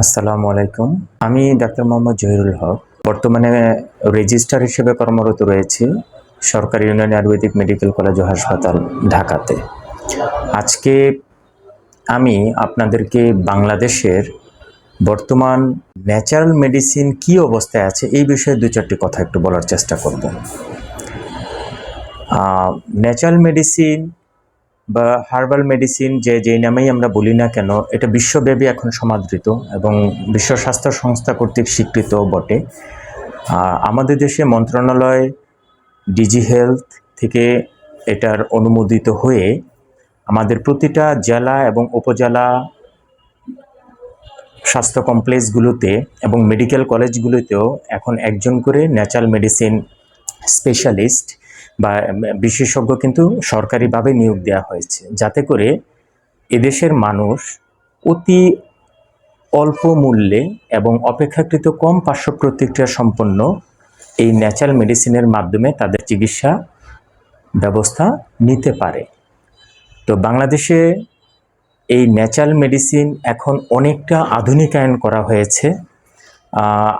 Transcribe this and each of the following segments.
আসসালামু আলাইকুম। আমি ডাক্তার মোহাম্মদ জহিরুল হক। বর্তমানে রেজিস্ট্রার হিসেবে কর্মরত রয়েছি সরকারি ইউনিয়ন আয়ুর্বেদিক মেডিকেল কলেজ ও হাসপাতাল ঢাকাতে। আজকে আমি আপনাদেরকে বাংলাদেশের বর্তমান ন্যাচারাল মেডিসিন কি অবস্থায় আছে এই বিষয়ে দু চারটি কথা একটু বলার চেষ্টা করব। ন্যাচারাল মেডিসিন বা হার্বাল মেডিসিন যে যেই নামেই আমরা বলি না কেন, এটা বিশ্বব্যাপী এখন সমাদৃত এবং বিশ্ব স্বাস্থ্য সংস্থা কর্তৃক স্বীকৃত বটে। আমাদের দেশে মন্ত্রণালয়, ডিজি হেলথ থেকে এটার অনুমোদিত হয়ে আমাদের প্রতিটা জেলা এবং উপজেলা স্বাস্থ্য কমপ্লেক্সগুলোতে এবং মেডিকেল কলেজগুলোতেও এখন একজন করে ন্যাচারাল মেডিসিন স্পেশালিস্ট বা বিশেষজ্ঞ কিন্তু সরকারিভাবে নিয়োগ দেওয়া হয়েছে। যাতে করে এদেশের মানুষ অতি অল্প মূল্যে এবং অপেক্ষাকৃত কম পার্শ্ব প্রতিক্রিয়া সম্পন্ন এই ন্যাচারাল মেডিসিনের মাধ্যমে তাদের চিকিৎসা ব্যবস্থা নিতে পারে। তো বাংলাদেশে এই ন্যাচারাল মেডিসিন এখন অনেকটা আধুনিকায়ন করা হয়েছে।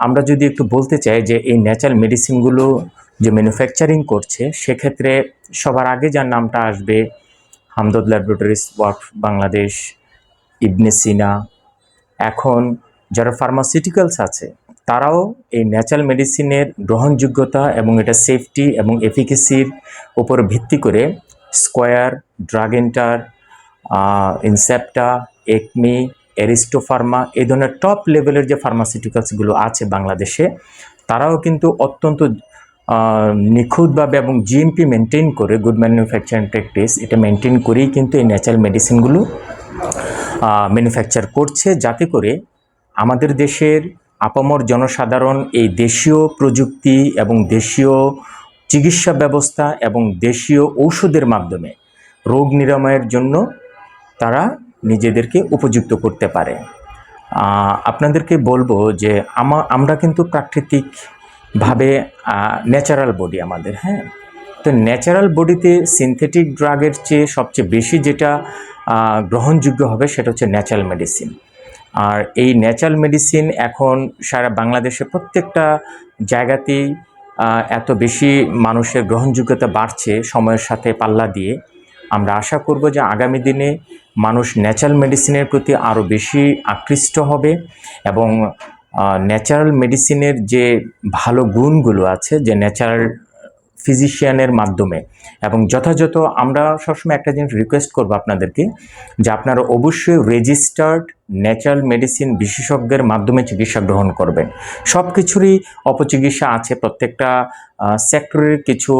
আমরা যদি একটু বলতে চাই যে এই ন্যাচারাল মেডিসিনগুলো যে ম্যানুফ্যাকচারিং করছে, সেক্ষেত্রে সবার আগে যার নামটা আসবে হামদর্দ ল্যাবরেটরিজ ওয়ার্ক বাংলাদেশ, ইবনে সিনা। এখন যারা ফার্মাসিউটিক্যালস আছে, তারাও এই ন্যাচারাল মেডিসিনের গ্রহণযোগ্যতা এবং এটা সেফটি এবং এফিকেসির উপর ভিত্তি করে স্কোয়ার ড্রাগেন্টার ইনসেপ্টা একমি এরিস্টোফার্মা, এই ধরনের টপ লেভেলের যে ফার্মাসিউটিক্যালসগুলো আছে বাংলাদেশে, তারাও কিন্তু অত্যন্ত নিখুঁতভাবে এবং জিএমপি মেনটেন করে গুড ম্যানুফ্যাকচারিং প্র্যাকটিস এটা মেনটেন করেই কিন্তু এই ন্যাচারাল মেডিসিনগুলো ম্যানুফ্যাকচার করছে, যাতে করে আমাদের দেশের আপামর জনসাধারণ এই দেশীয় প্রযুক্তি এবং দেশীয় চিকিৎসা ব্যবস্থা এবং দেশীয় ঔষধের মাধ্যমে রোগ নিরাময়ের জন্য তারা নিজেদেরকে উপযুক্ত করতে পারে। আপনাদেরকে বলব যে আমা, আমরা কিন্তু প্রাকৃতিকভাবে ন্যাচারাল বডি আমাদের হ্যাঁ? তো ন্যাচারাল বডিতে সিনথেটিক ড্রাগের চেয়ে সবচেয়ে বেশি যেটা গ্রহণযোগ্য হবে সেটা হচ্ছে ন্যাচারাল মেডিসিন আর এই ন্যাচারাল মেডিসিন এখন সারা বাংলাদেশে প্রত্যেকটা জায়গাতেই এত বেশি মানুষের গ্রহণযোগ্যতা বাড়ছে সময়ের সাথে পাল্লা দিয়ে। আমরা আশা করব যে আগামী দিনে মানুষ ন্যাচারাল মেডিসিনের প্রতি আরও বেশি আকৃষ্ট হবে এবং ন্যাচারাল মেডিসিনের যে ভালো গুণগুলো আছে, যে ন্যাচারাল ফিজিশিয়ানের মাধ্যমে এবং যথাযথ আমরা সবসময় একটা জিনিস রিকোয়েস্ট করব আপনাদেরকে যে আপনারা অবশ্যই রেজিস্টার্ড ন্যাচারাল মেডিসিন বিশেষজ্ঞের মাধ্যমে চিকিৎসা গ্রহণ করবেন। সব কিছুরই অপচিকিৎসা আছে, প্রত্যেকটা সেক্টরের কিছু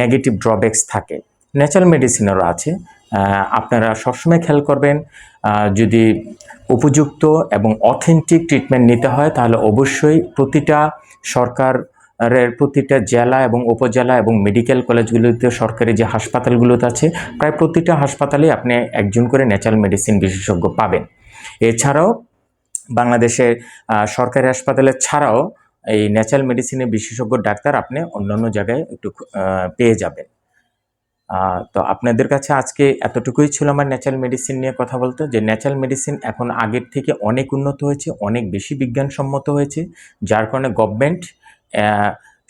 নেগেটিভ ড্রব্যাকস থাকে। ন্যাচারাল মেডিসিনেরও আছে। আপনারা সবসময় খেয়াল করবেন যদি উপযুক্ত এবং অথেন্টিক ট্রিটমেন্ট নিতে হয়, তাহলে অবশ্যই প্রতিটা সরকারের প্রতিটা জেলা এবং উপজেলা এবং মেডিকেল কলেজগুলোতে সরকারি যে হাসপাতালগুলোতে আছে, প্রায় প্রতিটা হাসপাতালে আপনি একজন করে ন্যাচারাল মেডিসিন বিশেষজ্ঞ পাবেন। এছাড়াও বাংলাদেশের সরকারি হাসপাতালে ছাড়াও এই ন্যাচারাল মেডিসিনের বিশেষজ্ঞ ডাক্তার আপনি অন্যান্য জায়গায় একটু পেয়ে যাবেন। তো আপনাদের কাছে আজকে এতটুকুই ছিল আমার ন্যাচারাল মেডিসিন নিয়ে কথা বলতে, যে ন্যাচারাল মেডিসিন এখন আগের থেকে অনেক উন্নত হয়েছে, অনেক বেশি বিজ্ঞানসম্মত হয়েছে, যার কারণে গভর্নমেন্ট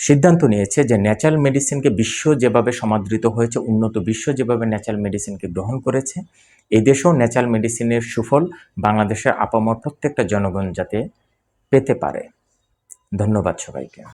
সিদ্ধান্ত নিয়েছে যে ন্যাচারাল মেডিসিনকে বিশ্ব যেভাবে সমাদৃত হয়েছে, উন্নত বিশ্ব যেভাবে ন্যাচারাল মেডিসিনকে গ্রহণ করেছে এই দেশেও ন্যাচারাল মেডিসিনের সুফল বাংলাদেশের আপামর প্রত্যেকটা জনগণ যাতে পেতে পারে। ধন্যবাদ সবাইকে।